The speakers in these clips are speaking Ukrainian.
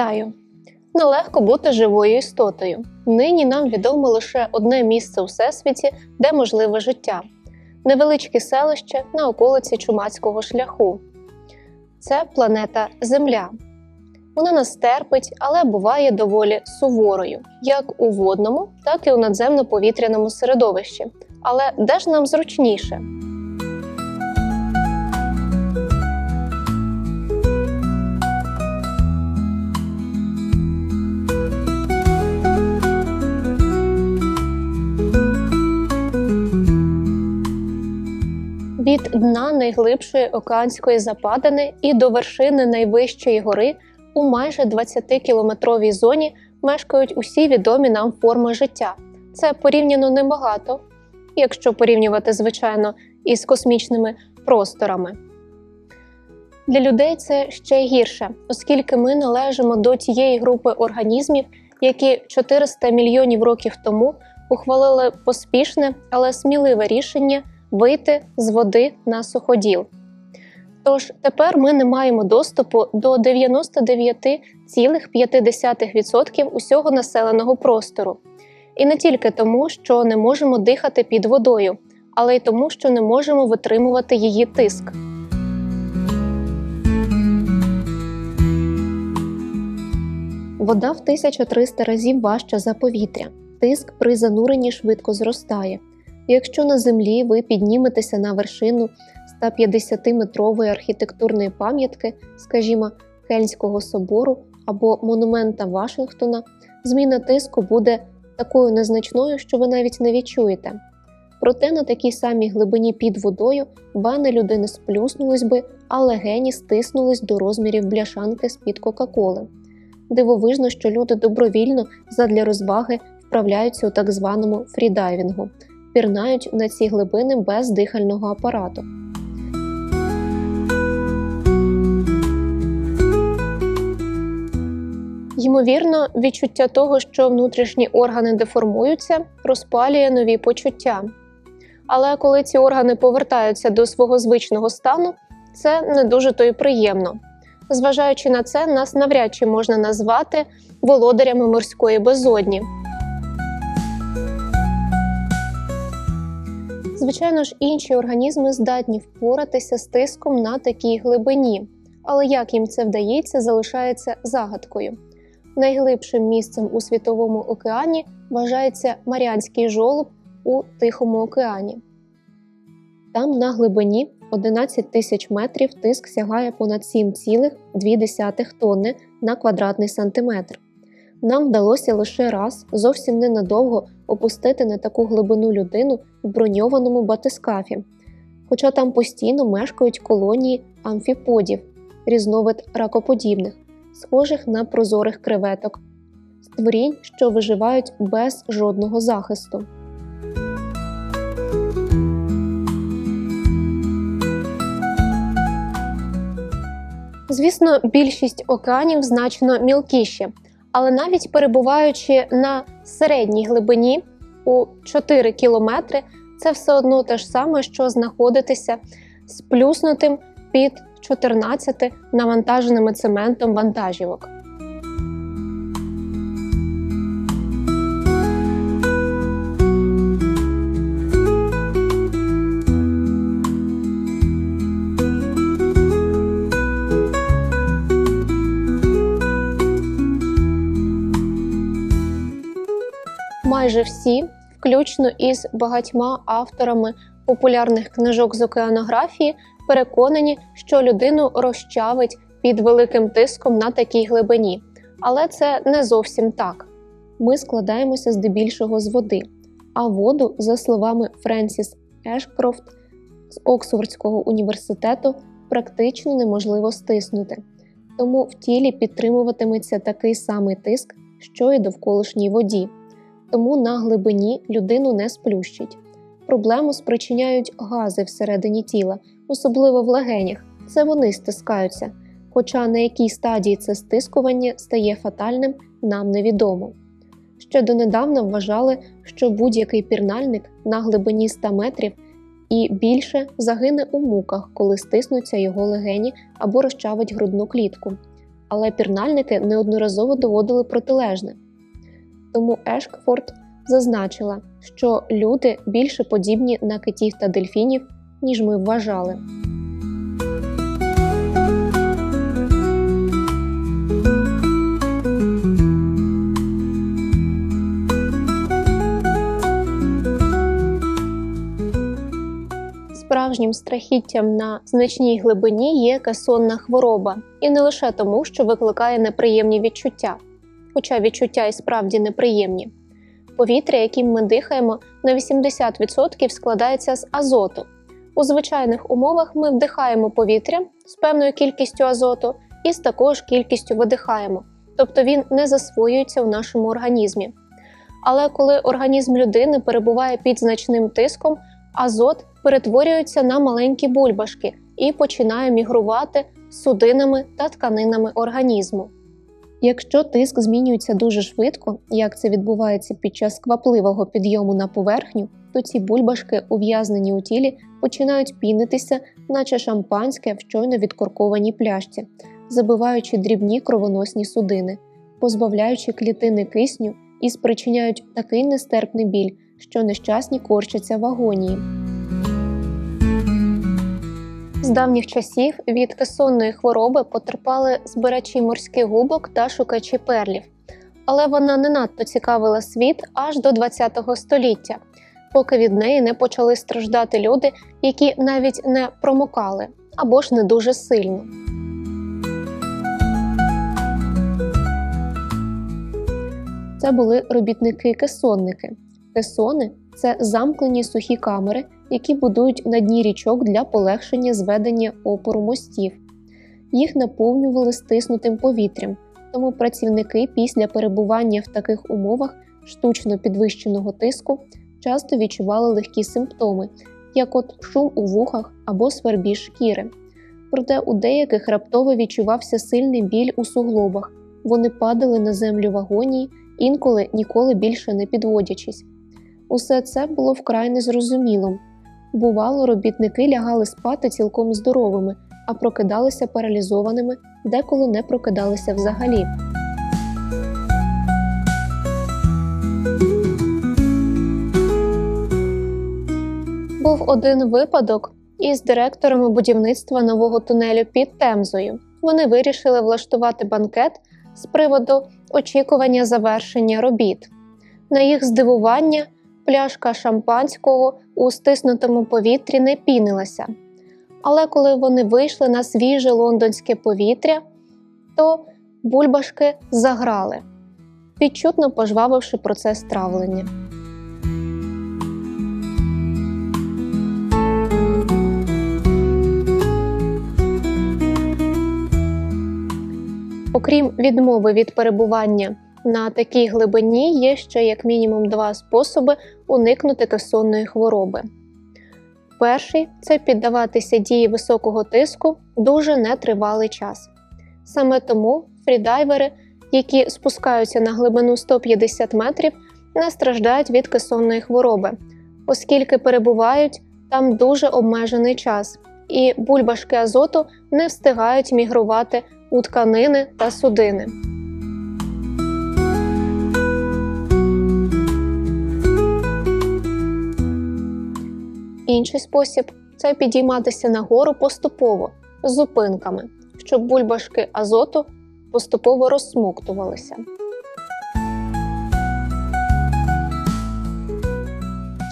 Вітаю! Нелегко бути живою істотою. Нині нам відомо лише одне місце у всесвіті, де можливе життя невеличке селище на околиці Чумацького шляху. Це планета Земля. Вона нас терпить, але буває доволі суворою, як у водному, так і у надземно-повітряному середовищі. Але де ж нам зручніше? Від дна найглибшої океанської западини і до вершини найвищої гори у майже 20-кілометровій зоні мешкають усі відомі нам форми життя. Це порівняно небагато, якщо порівнювати, звичайно, із космічними просторами. Для людей це ще гірше, оскільки ми належимо до тієї групи організмів, які 400 мільйонів років тому ухвалили поспішне, але сміливе рішення вийти з води на суходіл. Тож тепер ми не маємо доступу до 99,5% усього населеного простору. І не тільки тому, що не можемо дихати під водою, але й тому, що не можемо витримувати її тиск. Вода в 1300 разів важча за повітря. Тиск при зануренні швидко зростає. Якщо на землі ви підніметеся на вершину 150-метрової архітектурної пам'ятки, скажімо, Кельнського собору або монумента Вашингтона, зміна тиску буде такою незначною, що ви навіть не відчуєте. Проте на такій самій глибині під водою вени людини сплюснулись би, а легені стиснулись до розмірів бляшанки з-під Кока-Коли. Дивовижно, що люди добровільно задля розваги вправляються у так званому фрідайвінгу – пірнають на ці глибини без дихального апарату. Ймовірно, відчуття того, що внутрішні органи деформуються, розпалює нові почуття. Але коли ці органи повертаються до свого звичного стану, це не дуже то й приємно. Зважаючи на це, нас навряд чи можна назвати володарями морської безодні. Звичайно ж, інші організми здатні впоратися з тиском на такій глибині, але як їм це вдається, залишається загадкою. Найглибшим місцем у світовому океані вважається Маріанський жолоб у Тихому океані. Там на глибині 11 тисяч метрів тиск сягає понад 7,2 тонни на квадратний сантиметр. Нам вдалося лише раз зовсім ненадовго опустити на таку глибину людину в броньованому батискафі, хоча там постійно мешкають колонії амфіподів, різновид ракоподібних, схожих на прозорих креветок, створінь, що виживають без жодного захисту. Звісно, більшість океанів значно мілкіші, але навіть перебуваючи на середній глибині у 4 кілометри, це все одно те ж саме, що знаходитися сплюснутим під 14 навантаженими цементом вантажівок. Майже всі, включно із багатьма авторами популярних книжок з океанографії, переконані, що людину розчавить під великим тиском на такій глибині. Але це не зовсім так. Ми складаємося здебільшого з води, а воду, за словами Френсіс Ешкрофт з Оксфордського університету, практично неможливо стиснути. Тому в тілі підтримуватиметься такий самий тиск, що й довколишній воді тому на глибині людину не сплющить. Проблему спричиняють гази всередині тіла, особливо в легенях. Це вони стискаються. Хоча на якій стадії це стискування стає фатальним, нам невідомо. Ще донедавна вважали, що будь-який пірнальник на глибині 100 метрів і більше загине у муках, коли стиснуться його легені або розчавить грудну клітку. але пірнальники неодноразово доводили протилежне. Тому Ешкфорд зазначила, що люди більше подібні на китів та дельфінів, ніж ми вважали. Справжнім страхіттям на значній глибині є кесонна хвороба, і не лише тому, що викликає неприємні відчуття, хоча відчуття і справді неприємні. Повітря, яким ми дихаємо, на 80% складається з азоту. У звичайних умовах ми вдихаємо повітря з певною кількістю азоту і з такою ж кількістю видихаємо, тобто він не засвоюється в нашому організмі. Але коли організм людини перебуває під значним тиском, азот перетворюється на маленькі бульбашки і починає мігрувати судинами та тканинами організму. Якщо тиск змінюється дуже швидко, як це відбувається під час квапливого підйому на поверхню, то ці бульбашки, ув'язнені у тілі, починають пінитися, наче шампанське в щойно відкоркованій пляшці, забиваючи дрібні кровоносні судини, позбавляючи клітини кисню і спричиняють такий нестерпний біль, що нещасні корчаться в агонії. З давніх часів від кесонної хвороби потерпали збирачі морських губок та шукачі перлів, але вона не надто цікавила світ аж до ХХ століття, поки від неї не почали страждати люди, які навіть не промокали або ж не дуже сильно. Це були робітники-кесонники. Кесони це замкнені сухі камери, які будують на дні річок для полегшення зведення опору мостів. Їх наповнювали стиснутим повітрям, тому працівники після перебування в таких умовах штучно підвищеного тиску часто відчували легкі симптоми, як от шум у вухах або свербіж шкіри. Проте у деяких раптово відчувався сильний біль у суглобах, вони падали на землю в агонії, інколи ніколи більше не підводячись. Усе це було вкрай незрозумілим. Бувало, робітники лягали спати цілком здоровими, а прокидалися паралізованими, деколи не прокидалися взагалі. Був один випадок із директорами будівництва нового тунелю під Темзою. Вони вирішили влаштувати банкет з приводу очікування завершення робіт. На їх здивування пляшка шампанського у стиснутому повітрі не пінилася. Але коли вони вийшли на свіже лондонське повітря, то бульбашки заграли, відчутно пожвавивши процес травлення. Окрім відмови від перебування на такій глибині, є ще як мінімум два способи уникнути кесонної хвороби. Перший це піддаватися дії високого тиску дуже нетривалий час. Саме тому фрідайвери, які спускаються на глибину 150 метрів, не страждають від кесонної хвороби, оскільки перебувають там дуже обмежений час, і бульбашки азоту не встигають мігрувати у тканини та судини. Інший спосіб це підійматися нагору поступово з зупинками, щоб бульбашки азоту поступово розсмоктувалися.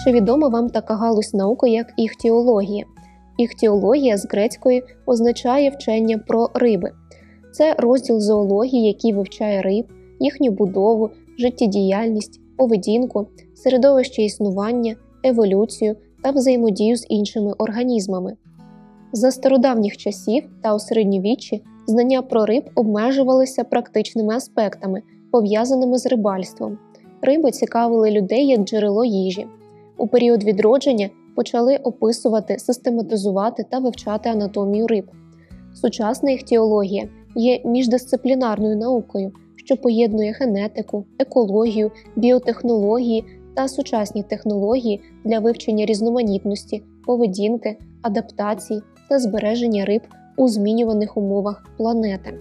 Чи відома вам така галузь науки, як іхтіологія? Іхтіологія з грецької означає вчення про риби. Це розділ зоології, який вивчає риб, їхню будову, життєдіяльність, поведінку, середовище існування, еволюцію та взаємодію з іншими організмами. За стародавніх часів та у середньовіччі знання про риб обмежувалися практичними аспектами, пов'язаними з рибальством. Риби цікавили людей як джерело їжі. У період відродження почали описувати, систематизувати та вивчати анатомію риб. Сучасна іхтіологія є міждисциплінарною наукою, що поєднує генетику, екологію, біотехнології та сучасні технології для вивчення різноманітності, поведінки, адаптації та збереження риб у змінюваних умовах планети.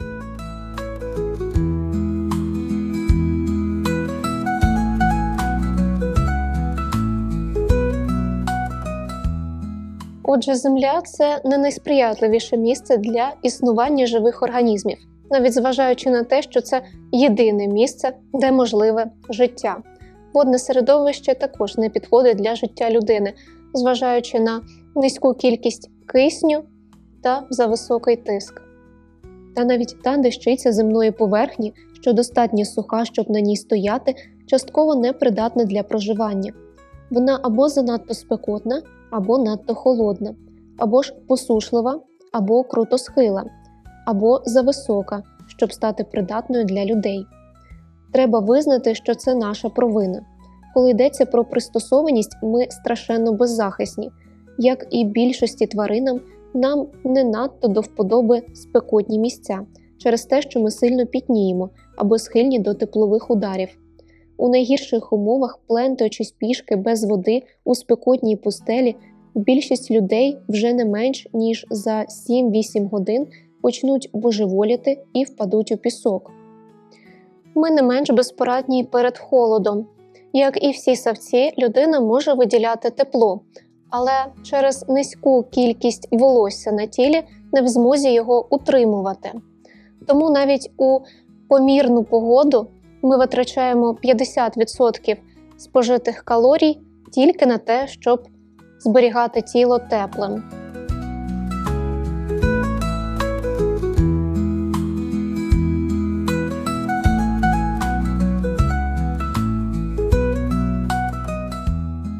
Отже, земля це не найсприятливіше місце для існування живих організмів, навіть зважаючи на те, що це єдине місце, де можливе життя. Водне середовище також не підходить для життя людини, зважаючи на низьку кількість кисню та за високий тиск. Та навіть та дещиця земної поверхні, що достатньо суха, щоб на ній стояти, частково непридатна для проживання. Вона або занадто спекотна, або надто холодна, або ж посушлива, або круто схила, або зависока, щоб стати придатною для людей. Треба визнати, що це наша провина. Коли йдеться про пристосованість, ми страшенно беззахисні, як і більшості тваринам, нам не надто до вподоби спекотні місця через те, що ми сильно пітніємо або схильні до теплових ударів. У найгірших умовах, плентаючись пішки без води у спекотній пустелі, більшість людей вже не менш ніж за 7-8 годин почнуть божеволіти і впадуть у пісок. Ми не менш безпорадні перед холодом. Як і всі савці, людина може виділяти тепло, але через низьку кількість волосся на тілі не в змозі його утримувати. Тому навіть у помірну погоду ми витрачаємо 50% спожитих калорій тільки на те, щоб зберігати тіло теплим.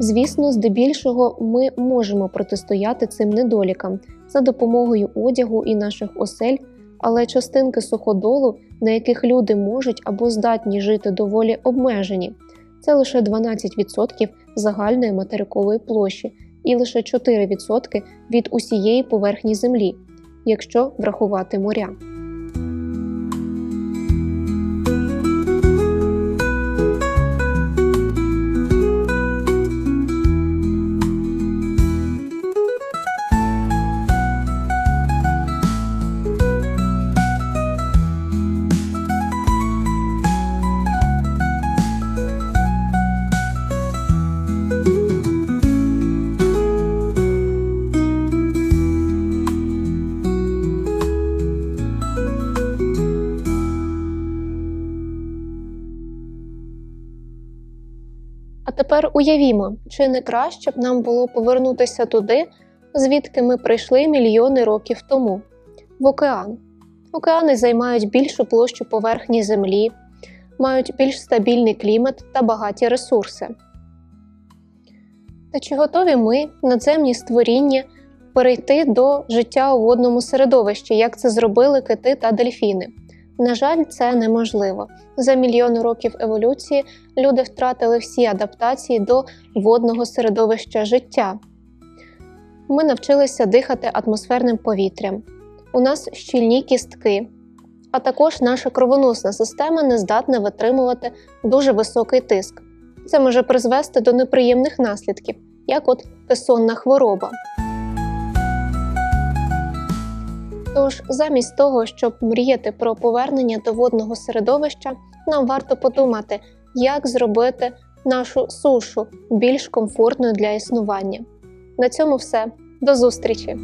Звісно, здебільшого ми можемо протистояти цим недолікам за допомогою одягу і наших осель, але частинки суходолу, на яких люди можуть або здатні жити доволі обмежені, це лише 12% загальної материкової площі і лише 4% від усієї поверхні землі, якщо врахувати моря. А тепер уявімо, чи не краще б нам було повернутися туди, звідки ми прийшли мільйони років тому в океан. Океани займають більшу площу поверхні Землі, мають більш стабільний клімат та багаті ресурси. Та чи готові ми, надземні створіння, перейти до життя у водному середовищі, як це зробили кити та дельфіни? На жаль, це неможливо. За мільйони років еволюції люди втратили всі адаптації до водного середовища життя. Ми навчилися дихати атмосферним повітрям. У нас щільні кістки, а також наша кровоносна система не здатна витримувати дуже високий тиск. Це може призвести до неприємних наслідків, як от кесонна хвороба. Тож, замість того, щоб мріяти про повернення до водного середовища, нам варто подумати, як зробити нашу сушу більш комфортною для існування. На цьому все. До зустрічі!